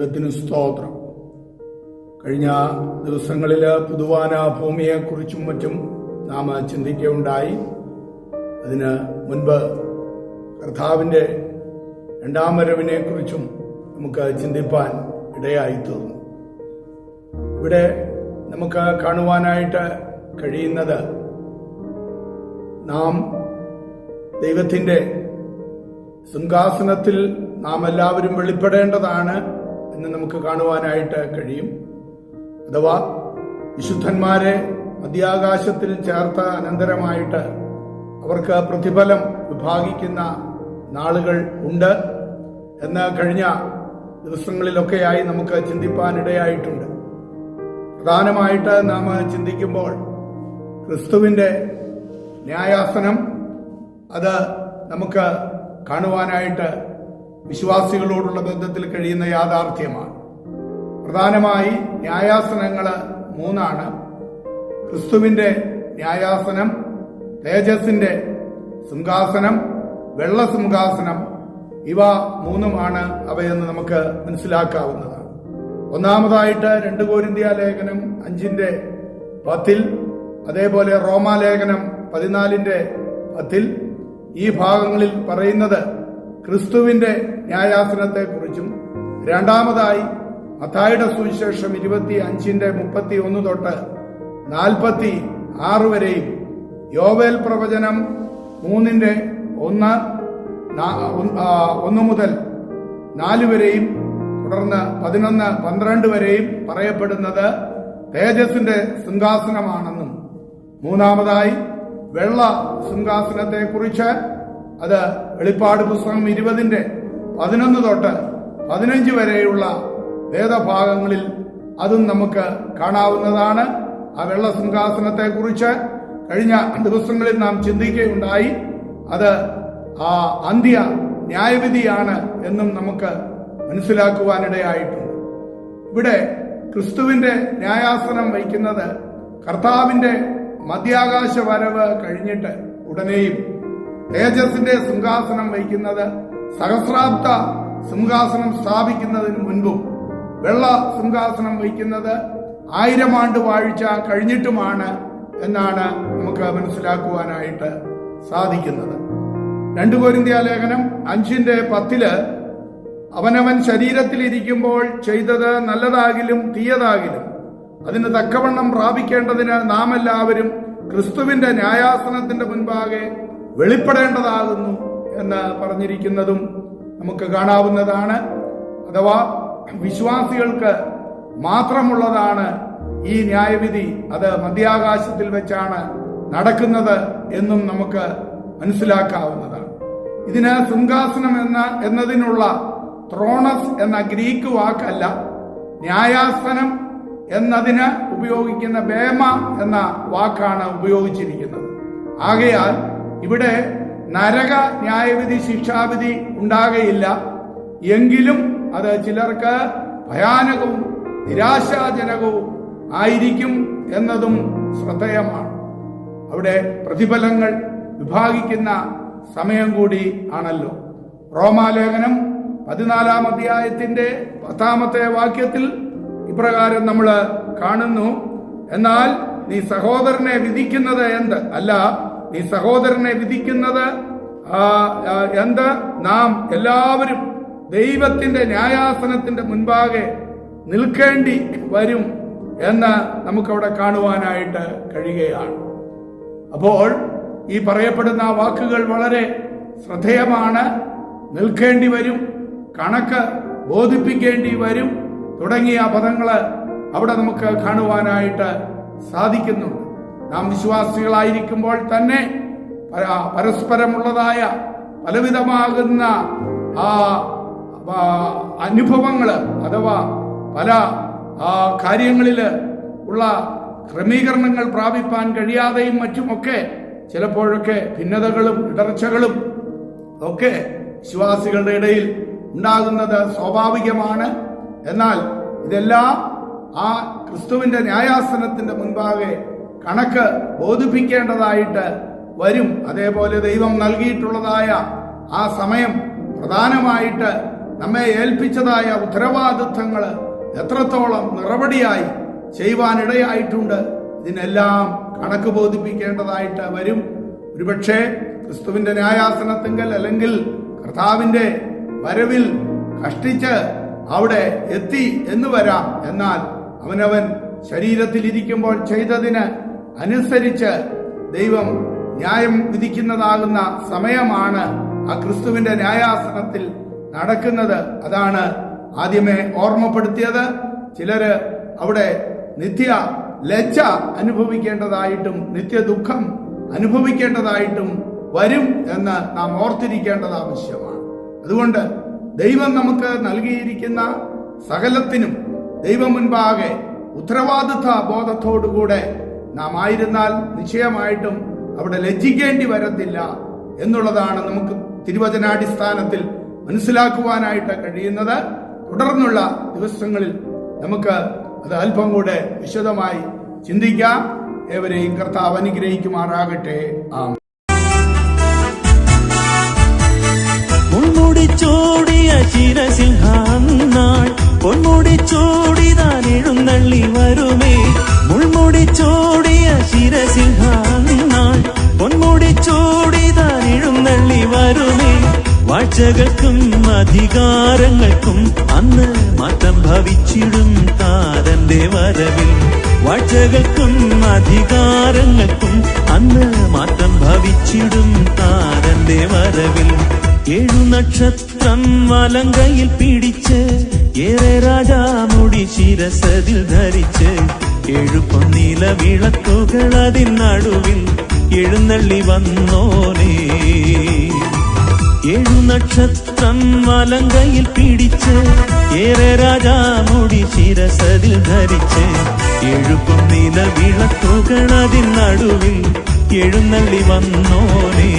ദൈവത്തിന് സ്തോത്രം. കഴിഞ്ഞ ദിവസങ്ങളിൽ പുതുവാന ഭൂമിയെക്കുറിച്ചും മറ്റും നാം ചിന്തിക്കുകയുണ്ടായി. അതിന് മുൻപ് കർത്താവിന്റെ രണ്ടാം വരവിനെ കുറിച്ചും നമുക്ക് ചിന്തിപ്പാൻ ഇടയായി തീർന്നു. ഇവിടെ നമുക്ക് കാണുവാനായിട്ട് കഴിയുന്നത് നാം ദൈവത്തിന്റെ സിംഹാസനത്തിൽ നാം എല്ലാവരും വെളിപ്പെടേണ്ടതാണ്. എന്ന് നമുക്ക് കാണുവാനായിട്ട് കഴിയും. അഥവാ വിശുദ്ധന്മാരെ മധ്യാകാശത്തിൽ ചേർത്ത അനന്തരമായിട്ട് അവർക്ക് പ്രതിഫലം വിഭാഗിക്കുന്ന നാളുകൾ ഉണ്ട് എന്ന് കഴിഞ്ഞ ദിവസങ്ങളിലൊക്കെയായി നമുക്ക് ചിന്തിപ്പാനിടയായിട്ടുണ്ട്. പ്രധാനമായിട്ട് നാം ചിന്തിക്കുമ്പോൾ ക്രിസ്തുവിന്റെ ന്യായാസനം അത് നമുക്ക് കാണുവാനായിട്ട് വിശ്വാസികളോടുള്ള ബന്ധത്തിൽ കഴിയുന്ന യാഥാർത്ഥ്യമാണ്. പ്രധാനമായി ന്യായാസനങ്ങൾ മൂന്നാണ്. ക്രിസ്തുവിന്റെ ന്യായാസനം തേജസിന്റെ സിംഹാസനം വെള്ള സിംഹാസനം ഇവ മൂന്നുമാണ് അവയെന്ന് നമുക്ക് മനസ്സിലാക്കാവുന്നത് ഒന്നാമതായിട്ട് രണ്ട് കോരിന്ത്യ ലേഖനം അഞ്ചിന്റെ പത്തിൽ അതേപോലെ റോമാലേഖനം പതിനാലിന്റെ പത്തിൽ. ഈ ഭാഗങ്ങളിൽ പറയുന്നത് ക്രിസ്തുവിന്റെ ന്യായാസനത്തെ കുറിച്ചും രണ്ടാമതായി മത്തായുടെ സുവിശേഷം ഇരുപത്തി അഞ്ചിന്റെ മുപ്പത്തി ഒന്ന് തൊട്ട് നാൽപ്പത്തി ആറ് വരെയും യോവേൽ പ്രവചനം മൂന്നിന്റെ ഒന്ന് ഒന്ന് മുതൽ നാല് വരെയും തുടർന്ന് പതിനൊന്ന് പന്ത്രണ്ട് വരെയും പറയപ്പെടുന്നത് തേജസിന്റെ സിംഹാസനമാണെന്നും മൂന്നാമതായി വെള്ള സിംഹാസനത്തെ കുറിച്ച് അത് വെളിപ്പാട് പുസ്തകം ഇരുപതിന്റെ പതിനൊന്ന് തൊട്ട് പതിനഞ്ച് വരെയുള്ള വേദഭാഗങ്ങളിൽ അതും നമുക്ക് കാണാവുന്നതാണ്. ആ വെള്ള സിംഹാസനത്തെ കുറിച്ച് കഴിഞ്ഞ ദിവസങ്ങളിൽ നാം ചിന്തിക്കുകയുണ്ടായി. അത് ആ അന്ത്യ ന്യായവിധിയാണ് എന്നും നമുക്ക് മനസ്സിലാക്കുവാനിടയായിട്ടുണ്ട്. ഇവിടെ ക്രിസ്തുവിന്റെ ന്യായാസനം വഹിക്കുന്നത് കർത്താവിന്റെ മധ്യാകാശ വരവ് കഴിഞ്ഞിട്ട് ഉടനെയും തേജസിന്റെ സിംഹാസനം വഹിക്കുന്നത് സഹസ്രാബ്ദ സിംഹാസനം സ്ഥാപിക്കുന്നതിന് മുൻപും വെള്ള സിംഹാസനം വഹിക്കുന്നത് ആയിരം ആണ്ട് വാഴ്ച കഴിഞ്ഞിട്ടുമാണ് എന്നാണ് നമുക്ക് മനസ്സിലാക്കുവാനായിട്ട് സാധിക്കുന്നത്. രണ്ടു കോരിന്ത്യ ലേഖനം അഞ്ചിന്റെ പത്തിൽ അവനവൻ ശരീരത്തിൽ ഇരിക്കുമ്പോൾ ചെയ്തത് നല്ലതാകിലും തീയതാകിലും അതിന് തക്കവണ്ണം പ്രാപിക്കേണ്ടതിന് നാം എല്ലാവരും ക്രിസ്തുവിന്റെ ന്യായാസനത്തിന്റെ മുൻപാകെ വെളിപ്പെടേണ്ടതാകുന്നു എന്ന് പറഞ്ഞിരിക്കുന്നതും നമുക്ക് കാണാവുന്നതാണ്. അഥവാ വിശ്വാസികൾക്ക് മാത്രമുള്ളതാണ് ഈ ന്യായവിധി. അത് മധ്യാകാശത്തിൽ വെച്ചാണ് നടക്കുന്നത് എന്നും നമുക്ക് മനസ്സിലാക്കാവുന്നതാണ്. ഇതിന് സിംഹാസനം എന്ന എന്നതിനുള്ള ത്രോണസ് എന്ന ഗ്രീക്ക് വാക്കല്ല. ന്യായാസനം എന്നതിന് ഉപയോഗിക്കുന്ന ബേമ എന്ന വാക്കാണ് ഉപയോഗിച്ചിരിക്കുന്നത്. ആകയാൽ ഇവിടെ നരക ന്യായവിധി ശിക്ഷാവിധി ഉണ്ടാകയില്ല. എങ്കിലും അത് ചിലർക്ക് ഭയാനകവും നിരാശാജനകവും ആയിരിക്കും എന്നതും ശ്രദ്ധേയമാണ്. അവിടെ പ്രതിഫലങ്ങൾ വിഭാഗിക്കുന്ന സമയം കൂടി ആണല്ലോ. റോമാലേഖനം പതിനാലാം അധ്യായത്തിന്റെ പത്താമത്തെ വാക്യത്തിൽ ഇപ്രകാരം നമ്മൾ കാണുന്നു എന്നാൽ നീ സഹോദരനെ വിധിക്കുന്നത് എന്ത്? അല്ല നീ സഹോദരനെ വിധിക്കുന്നത് എന്ത്? നാം എല്ലാവരും ദൈവത്തിന്റെ ന്യായാസനത്തിന്റെ മുൻപാകെ നിൽക്കേണ്ടി വരും എന്ന് നമുക്കവിടെ കാണുവാനായിട്ട് കഴിയുകയാണ്. അപ്പോൾ ഈ പറയപ്പെടുന്ന വാക്കുകൾ വളരെ ശ്രദ്ധേയമാണ്. നിൽക്കേണ്ടി വരും കണക്ക് ബോധിപ്പിക്കേണ്ടി വരും തുടങ്ങിയ പദങ്ങൾ അവിടെ നമുക്ക് കാണുവാനായിട്ട് സാധിക്കുന്നുണ്ട്. നാം വിശ്വാസികളായിരിക്കുമ്പോൾ തന്നെ പര- പരസ്പരമുള്ളതായ പലവിധമാകുന്ന ആ അനുഭവങ്ങൾ അഥവാ പല ആ കാര്യങ്ങളിൽ ഉള്ള ക്രമീകരണങ്ങൾ പ്രാപിപ്പാൻ കഴിയാതെയും മറ്റുമൊക്കെ ചിലപ്പോഴൊക്കെ ഭിന്നതകളും ഇടർച്ചകളും ഒക്കെ വിശ്വാസികളുടെ ഇടയിൽ ഉണ്ടാകുന്നത് സ്വാഭാവികമാണ്. എന്നാൽ ഇതെല്ലാം ആ ക്രിസ്തുവിന്റെ ന്യായാസനത്തിന്റെ മുൻപാകെ കണക്ക് ബോധിപ്പിക്കേണ്ടതായിട്ട് വരും. അതേപോലെ ദൈവം നൽകിയിട്ടുള്ളതായ ആ സമയം പ്രധാനമായിട്ട് നമ്മെ ഏൽപ്പിച്ചതായ ഉത്തരവാദിത്തങ്ങൾ എത്രത്തോളം നിറവടിയായി ചെയ്യുവാനിടയായിട്ടുണ്ട് ഇതിനെല്ലാം കണക്ക് ബോധിപ്പിക്കേണ്ടതായിട്ട് വരും. ഒരുപക്ഷെ ക്രിസ്തുവിന്റെ ന്യായാസനത്തിങ്കൽ അല്ലെങ്കിൽ കർത്താവിന്റെ വരവിൽ കഷ്ടിച്ച് അവിടെ എത്തി എന്ന് വരാം. എന്നാൽ അവനവൻ ശരീരത്തിൽ ഇരിക്കുമ്പോൾ ചെയ്തതിന് അനുസരിച്ച് ദൈവം ന്യായം വിധിക്കുന്നതാകുന്ന സമയമാണ് ആ ക്രിസ്തുവിന്റെ ന്യായാസനത്തിൽ നടക്കുന്നത്. അതാണ് ആദ്യമേ ഓർമ്മപ്പെടുത്തിയത്. ചിലര് അവിടെ നിത്യ ലജ്ജ അനുഭവിക്കേണ്ടതായിട്ടും നിത്യ ദുഃഖം അനുഭവിക്കേണ്ടതായിട്ടും വരും എന്ന് നാം ഓർത്തിരിക്കേണ്ടത് ആവശ്യമാണ്. അതുകൊണ്ട് ദൈവം നമുക്ക് നൽകിയിരിക്കുന്ന സകലത്തിനും ദൈവം മുൻപാകെ ഉത്തരവാദിത്വ ബോധത്തോടുകൂടെ നാം ആയിരുന്നാൽ നിശ്ചയമായിട്ടും അവിടെ ലജ്ജിക്കേണ്ടി വരത്തില്ല എന്നുള്ളതാണ് നമുക്ക് തിരുവചനാടിസ്ഥാനത്തിൽ മനസ്സിലാക്കുവാനായിട്ട് കഴിയുന്നത്. തുടർന്നുള്ള ദിവസങ്ങളിൽ നമുക്ക് അത് അല്പം കൂടെ വിശദമായി ചിന്തിക്കാം. ഏവരെയും കർത്താവ് അനുഗ്രഹിക്കുമാറാകട്ടെ. ആം മുൾമുടി ചൂടിയ ചിരസിംഹാന്നാൾ പൊന്മുടി ചൂടിതാൻ എഴുന്നള്ളി വരുമേ. മുൾമുടി വാഴ്ചകൾക്കും അധികാരങ്ങൾക്കും അന്ന് മാറ്റം ഭവിച്ചിടും താരന്റെ വരവിൽ. വാഴ്ചകൾക്കും അധികാരങ്ങൾക്കും അന്ന് മാറ്റം ഭവിച്ചിടും താരന്റെ വരവിൽ. ഏഴു നക്ഷത്രം വലങ്കയിൽ പിടിച്ച് ഏറെ രാജാമുടി ശിരസതിൽ ധരിച്ച് ഏഴു പൊന്നീല വിളക്കുകൾ അതിൻ നടുവിൽ എഴുന്നള്ളി വന്നോനേ. ഏഴു നക്ഷത്രം വലങ്കയിൽ പിടിച്ച് ഏറെ രാജാമുടി ശിരസതിൽ ധരിച്ച് എഴുപ്പും നില വിളക്കുകൾ അതിൽ നടുവിൽ എഴുന്നള്ളി വന്നോനേ.